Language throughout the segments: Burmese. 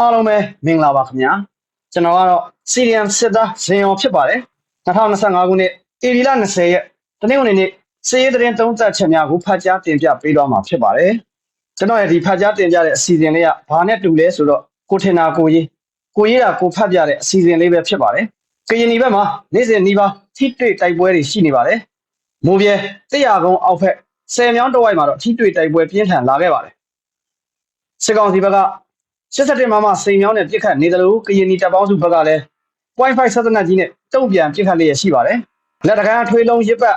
အားလုံးပဲမင်္ဂလာပါခင်ဗျာကျွန်တော်ကတော့ CDM စစ်သားဇင်အောင်ဖြစ်ပါတယ်2025ခုနှစ်ဧပြီလ20ရက်တနင်္ဂနွေနေ့စည်ရေးသတင်းသုံးသပ်ချက်များကိုဖတ်ကြားတင်ပြပေးတော့မှာဖြစ်ပါတယ်ကျွန်တော်ရဲ့ဒီဖတ်ကြားတင်ပြတဲ့အစီအစဉ်လေးကဘာနဲ့တူလဲဆိုတော့ကိုထင်တာကိုရေးကိုရေးတာကိုဖတ်ပြတဲ့အစီအစဉ်လေးပဲဖြစ်ပါတယ်ကရင်ပြည်ဘက်မှာနေ့စဉ်နှီးပါထိတွေ့တိုက်ပွဲတွေရှိနေပါတယ်မိုးပြဲတရားကုန်းအောက်ဖက်ဆယ်မြောင်းတစ်ဝိုက်မှာတော့ထိတွေ့တိုက်ပွဲပြင်းထန်လာခဲ့ပါတယ်စစ်ကောင်စီဘက်က 87မမစိန်မြောင်းနဲ့ပြစ်ခတ်နေတယ်လို့ကရင်ပြည်တပ်ပေါင်းစုဘက်ကလည်း Wi-Fi ဆက်သနက်ကြီးနဲ့တုံ့ပြန်ပြစ်ခတ်လျက်ရှိပါတယ်လက်တကမ်းထွေးလုံးရစ်ပတ်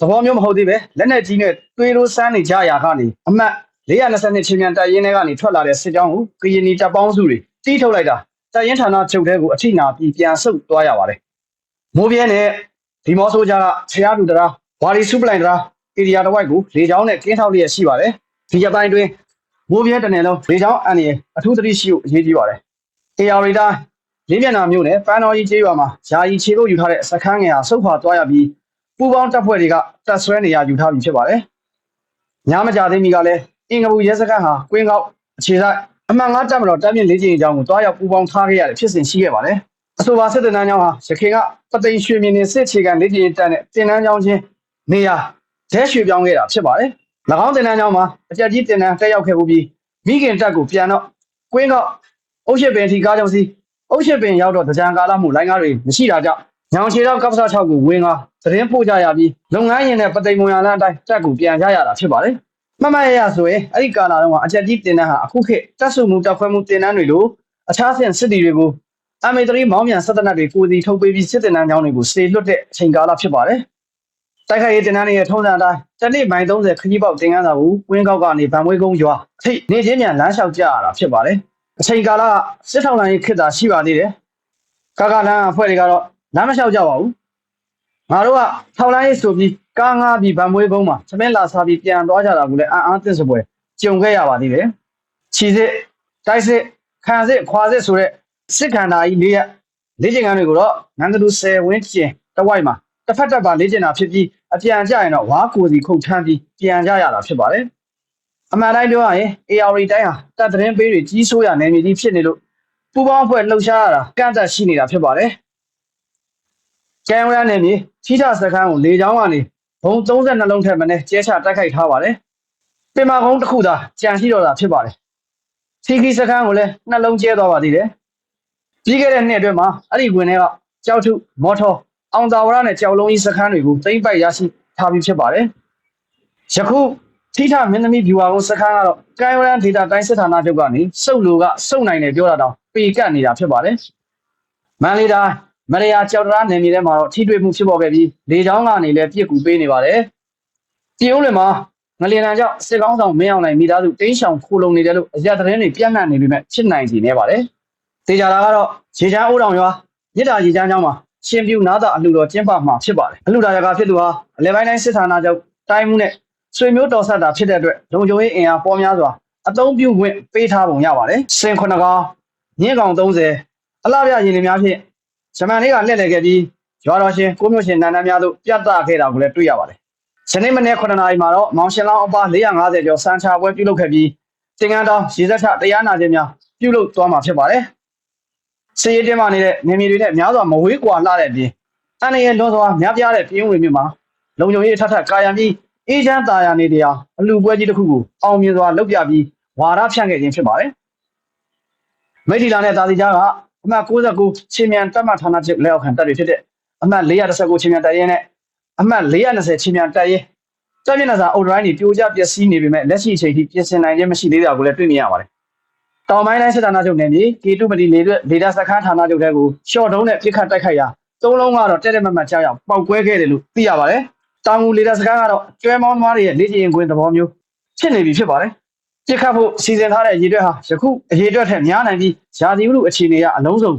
သဘောမျိုးမဟုတ်သေးပဲလက်နဲ့ကြီးနဲ့တွေးလို့စမ်းနေကြရာကနေအမှတ်420ချင်းမြန်တပ်ရင်းတွေကနေထွက်လာတဲ့စစ်ကြောင်းကိုကရင်ပြည်တပ်ပေါင်းစုတွေတီးထုတ်လိုက်တာတပ်ရင်းဌာနချုပ်တဲကိုအထိနာပြီးပြန်ဆုတ်သွားရပါတယ်မိုးပြဲနဲ့ဒီမော့ဆိုးကြားကဆရာလူတရာဝါရီစုပလိုင်တရာဧရိယာတစ်ဝိုက်ကိုလေချောင်းနဲ့ကင်းထောက်လျက်ရှိပါတယ်ဒီရက်ပိုင်းတွင် မိုးပြဲတနယ်လုံးလေချောင်းအန်ရအထူးသတိရှိဖို့အရေးကြီးပါတယ်အေယာရီတာလေးမျက်နှာမျိုးနဲ့ပန်းတော်ကြီးကျေးရွာမှာယာယီခြေလို့ယူထားတဲ့စခန်းငယ်ဟာစုပ်ခွာသွားရပြီးပူပေါင်းတပ်ဖွဲ့တွေကတပ်ဆွဲနေရယူထားပြီးဖြစ်ပါတယ်ညမကြသေးမီကလည်းအင်္ဂပူရဲစခန်းဟာကွင်းကောက်အခြေဆိုင်အမှန်ငါတက်မတော်တပ်မြင့်လေးကျင်းအကြောင်းကိုတွားရောက်ပူပေါင်းထားခဲ့ရတဲ့ဖြစ်စဉ်ရှိခဲ့ပါတယ်အဆိုပါစစ်တပ်တန်းကျောင်းဟာရခိုင်ကပသိမ်ရွှေမြင်နေစစ်ချေကန်လေးကျင်းတက်တဲ့တင်တန်းကျောင်းချင်းနေရာဒဲရွှေပြောင်းခဲ့တာဖြစ်ပါတယ်၎ င်းတင်တန်းကျောင်းမှာအကြက်ကြီးတင်တန်းတက်ရောက်ခဲ့ပြီးမိခင်တက်ကိုပြန်တော့ကွင်းကောက်အုတ်ရှိပင်ထီကားကြောင့်စီအုတ်ရှိပင်ရောက်တော့ကြံကာလမှုလိုင်းကားတွေမရှိတာကြောင့်ညောင်ချေတော့ကပ္ပစ6ကိုဝင်ကာသတင်းပို့ကြရပြီးလုပ်ငန်းရင်နဲ့ပသိမ်မွန်ရလန်းအတိုင်းတက်ကိုပြန်ကြရတာဖြစ်ပါတယ်မှတ်မှတ်ရရဆိုရင်အဲ့ဒီကာလာတော့ကအကြက်ကြီးတင်တန်းဟာအခုခေတ်တက်စုမှုတက်ခွဲမှုတင်တန်းတွေလိုအခြားဆင်စစ်တီတွေကိုအမေ3မောင်းမြန်ဆက်တနတ်တွေကိုစီထုတ်ပေးပြီးစစ်တင်တန်းကျောင်းတွေကိုစေလွတ်တဲ့အချိန်ကာလဖြစ်ပါတယ် တိုက်ခိုက်ရေးတင်တန်းတွေရဲ့ထုံးစံအတိုင်းတစ်နေ့မိုင်30ခကြီးပေါက်တင်ကန်းစာကိုဝင်းကောက်ကနေဗန်မွေးကုန်းရွာအထိနေချင်းမြန်လမ်းလျှောက်ကြရတာဖြစ်ပါတယ်အချိန်ကာလကစစ်ထောင်လိုင်းခေတ်သာရှိပါသေးတယ်ကာကလန်းအဖွဲ့တွေကတော့လမ်းမလျှောက်ကြပါဘူးငါတို့ကထောင်လိုင်းရေးဆိုပြီးကားငါးပြီးဗန်မွေးကုန်းမှာသမင်းလာစားပြီးပြန်သွားကြတာကိုလည်းအံ့အားသင့်စပွဲကြုံခဲ့ရပါသေးတယ်ခြီစစ်တိုက်စစ်ခံစစ်ခွာစစ်ဆိုတဲ့စစ်ခန္ဓာကြီးလေးရက်လေးကျင်ကန်းတွေကိုတော့ငန်းကလူ10ဝင်းကျင်တဝိုက်မှာတစ်ဖက်တစ်ပါလေးကျင်တာဖြစ်ပြီး အပြန်ကြရင်တော့ဝါကိုစီခုတ်ထမ်းပြီးပြန်ကြရတာဖြစ်ပါတယ်အမှန်တိုင်းပြောရရင် AR တိုင်းဟာတပ်သတင်းပေးတွေကြီးစိုးရနယ်မြေကြီးဖြစ်နေလို့ပူပေါင်းအဖွဲ့လှုပ်ရှားရတာကန့်သက်ရှိနေတာဖြစ်ပါတယ်ကျန်ဝရနယ်မြေချီထစခန်းကိုလေချောင်းကနေဘုံ32လုံးထက်မနည်းကျဲချတိုက်ခိုက်ထားပါတယ်ပင်မာကုန်းတစ်ခုသာကြံရှိတော့တာဖြစ်ပါတယ်စီခီစခန်းကိုလည်းနှလုံးကျဲသွားပါသေးတယ်ပြီးခဲ့တဲ့နှစ်အတွင်းမှာအဲ့ဒီဝင်တွေကကြောက်ထုမော်တော် အောင်သာဝရနဲ့ကြောက်လုံးကြီးစခန်းတွေကိုသိမ့်ပိုက်ရရှိထားပြီးဖြစ်ပါတယ်ယခုထိထမင်းသမီးဗျူဟာကုန်းစခန်းကတော့ကိုင်ဝရန်ဒေတာတိုင်းစစ်ဌာနချုပ်ကနေစုပ်လိုကစုပ်နိုင်တယ်ပြောတာတောင်ပေကတ်နေတာဖြစ်ပါတယ်မန်လေးတိုင်းမရယာကြောက်တရားနယ်မြေထဲမှာတော့ထိတွေ့မှုဖြစ်ပေါ်ခဲ့ပြီးလေချောင်းကနေလည်းပြစ်ကူပေးနေပါတယ်ပြည်ဦးလွင်မှာငလျင်တန်းကြောင့်စစ်ကောင်းဆောင်မင်းအောင်နိုင်မိသားစုတင်းရှောင်ခိုလုံနေတယ်လို့အကြသတင်းတွေပြန့်နှံ့နေပေမဲ့ဖြစ်နိုင်စီနေပါတယ်တေချာတာကတော့ရေချမ်းအိုးတောင်ရွာမြစ်တာရေချမ်းကျောင်းမှာ ရှင်ပြူနာတာအလှတော်ကျင်းပမှာဖြစ်ပါတယ်အလှတာရကဖြစ်သူဟာအလဲပိုင်းတိုင်းစစ်ဌာနချုပ်တိုင်းမှုနဲ့ဆွေမျိုးတော်ဆက်တာဖြစ်တဲ့အတွက်လုံခြုံရေးအင်အားပေါ်များစွာအသုံးပြုခွင့်ပေးထားပုံရပါတယ်စင်ခုနကောင်ညင်းကောင်30အလှပြရင်တွေများဖြင့်ဂျမန်လေးကလှည့်လည်ခဲ့ပြီးရွာတော်ရှင်ကိုမျိုးရှင်နန္ဒများတို့ပြတ်သားခဲ့တာကိုလည်းတွေ့ရပါတယ်။ယနေ့မနေ့9နာရီမှာတော့မောင်ရှင်လောင်းအပါ450ကျော်စံချပွဲပြုလုပ်ခဲ့ပြီးတင်ကန်းတောင်ရေစက်ထတရားနာခြင်းများပြုလုပ်သွားမှာဖြစ်ပါတယ်။ စီရေးတင်းမာနေတဲ့နေမြေတွေနဲ့များစွာမဝေးကွာလှတဲ့အပြင်အန်ရလွန်စွာများပြားတဲ့ပြင်းဝင်မြမှာလုံခြုံရေးထထကာယံပြီးအေးချမ်းသာယာနေတရားအလူပွဲကြီးတစ်ခုကိုအောင်မြင်စွာလုပ်ပြပြီးဝါရဖြန့်ခဲ့ခြင်းဖြစ်ပါတယ်။မိထီလာနဲ့သာစီကြားကအမှတ်69ချင်းမြန်တပ်မဌာနချုပ်လက်အောက်ခံတပ်တွေဖြစ်တဲ့အမှတ်419ချင်းမြန်တပ်ရင်းနဲ့အမှတ်420ချင်းမြန်တပ်ရင်းတပ်မျက်နှာစာအုတ်ဒရိုင်းတွေပြိုကျပျက်စီးနေပေမဲ့လက်ရှိအချိန်ထိပြင်ဆင်နိုင်ခြင်းမရှိသေးတာကိုလည်းတွေ့မြင်ရပါတယ်။ တောင်ပိုင်းတိုင်းစစ်ဌာနချုပ်နယ်မြေကေတုမတီလေဒေတာစခန်းဌာနချုပ်တဲကိုရှော့တုံးနဲ့ပြစ်ခတ်တိုက်ခိုက်ရာသုံးလုံးကတော့တက်တက်မတ်မတ်ကြောက်ရောက်ပောက်ကွဲခဲ့တယ်လို့သိရပါတယ်။တောင်ငူလေတာစခန်းကတော့ကျွဲမောင်းသမားတွေရဲ့လေ့ကျင့်ခွင့်သဘောမျိုးဖြစ်နေပြီဖြစ်ပါတယ်။ပြစ်ခတ်ဖို့စီစဉ်ထားတဲ့ရေတွက်ဟာယခုအရေတွက်ထက်များနိုင်ပြီးယာစီဥလူအခြေအနေကအလုံးစုံ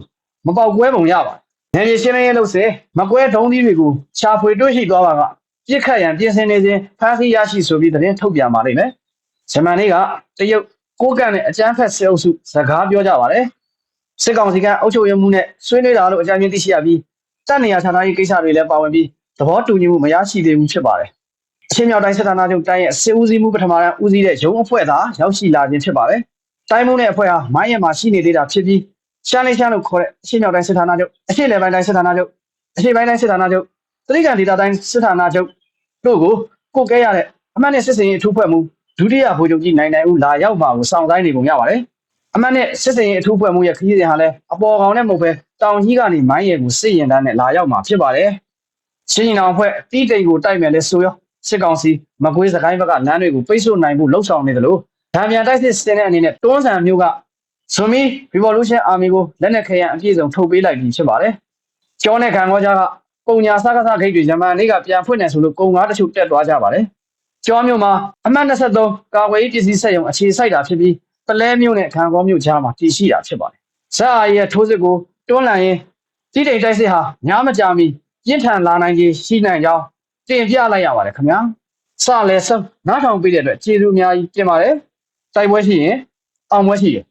မပေါက်ကွဲပုံရပါတယ်။နယ်မြေရှင်းလင်းရေးလုပ်စေမကွဲဒုံးသီးတွေကိုရှာဖွေတွေ့ရှိသွားပါကပြစ်ခတ်ရန်ပြင်ဆင်နေစဉ်ဖမ်းဆီးရရှိဆိုပြီးသတင်းထုတ်ပြန်ပါလိမ့်မယ်။ဂျမန်လေးကတရုတ် ကိုကန့်နဲ့အကြမ်းဖက်စစ်အုပ်စုစကားပြောကြပါတယ်။စစ်ကောင်စီကအုပ်ချုပ်ရေးမှုနဲ့ဆွေးနွေးတာလို့အကြမ်းဖျင်းသိရှိရပြီးတပ်နေရာဌာနရေးကိစ္စတွေလည်းပါဝင်ပြီးသဘောတူညီမှုမရရှိသေးဘူးဖြစ်ပါတယ်။အချင်းမြောက်တိုင်းစစ်ဌာနချုပ်တိုင်းရဲ့စစ်ဦးစီးမှုပထမတန်းဦးစီးတဲ့ရုံးအဖွဲ့သားရောက်ရှိလာခြင်းဖြစ်ပါတယ်တိုင်းမှုနဲ့အဖွဲ့ဟာမိုင်းရမှာရှိနေသေးတာဖြစ်ပြီးရှမ်းလေးရှမ်းလို့ခေါ်တဲ့အရှေ့မြောက်တိုင်းစစ်ဌာနချုပ်အရှေ့လယ်ပိုင်းတိုင်းစစ်ဌာနချုပ်အရှေ့ပိုင်းတိုင်းစစ်ဌာနချုပ်တတိကံဒေသတိုင်းစစ်ဌာနချုပ်တို့ကိုကိုကဲရတဲ့အမှတ်နဲ့စစ်စင်ရေးအထူးဖွဲ့မှု ဒုတိယဗိုလ်ချုပ်ကြီးနိုင်နိုင်ဦးလာရောက်ပါကိုစောင့်တိုင်းနေပုံရပါတယ်အမှတ်နဲ့စစ်စင်ရေးအထူးဖွဲ့မှုရဲ့ခရီးစဉ်ဟာလည်းအပေါ်ကောင်နဲ့မဟုတ်ပဲတောင်ကြီးကနေမိုင်းရဲကိုစစ်ရင်တန်းနဲ့လာရောက်မှာဖြစ်ပါတယ်ချင်းရင်အောင်ဖွဲ့တီးတိမ်ကိုတိုက်မယ်လဲဆိုရောစစ်ကောင်စီမကွေးစကိုင်းဘက်ကလမ်းတွေကိုပိတ်ဆို့နိုင်မှုလှုံ့ဆော်နေတယ်လို့ဗန်ပြန်တိုက်စစ်စတင်တဲ့အနေနဲ့တွန်းဆန်မျိုးကဇွန်မီ Revolution Army ကိုလက်နက်ခဲယံအပြည့်စုံထုတ်ပေးလိုက်ပြီးဖြစ်ပါတယ်။ကျောင်းနဲ့ခံကောကြားကပုံညာစကားစဂိတ်တွေဂျမန်လေးကပြန်ဖွင့်နေဆိုလို့ကုံကားတချို့တက်သွားကြပါတယ်။ ကျောင်းမျိုးမှာအမှတ်23ကာကွယ်ရေးပစ္စည်းဆက်ရုံအခြေစိုက်တာဖြစ်ပြီးပလဲမျိုးနဲ့ခံကောမျိုးကြားမှာတည်ရှိတာဖြစ်ပါတယ်။ဇက်အာရဲ့ထိုးစစ်ကိုတွန်းလှန်ရင်တိတိမ်တိုက်စစ်ဟာညားမကြာမီပြင်းထန်လာနိုင်ခြင်းရှိနိုင်ကြောင်းတင်ပြလိုက်ရပါတယ်ခင်ဗျာ။စလဲဆုံးနားထောင်ပေးတဲ့အတွက်ကျေးဇူးအများကြီးတင်ပါတယ်။တိုက်ပွဲရှိရင်အောင်ပွဲရှိတယ်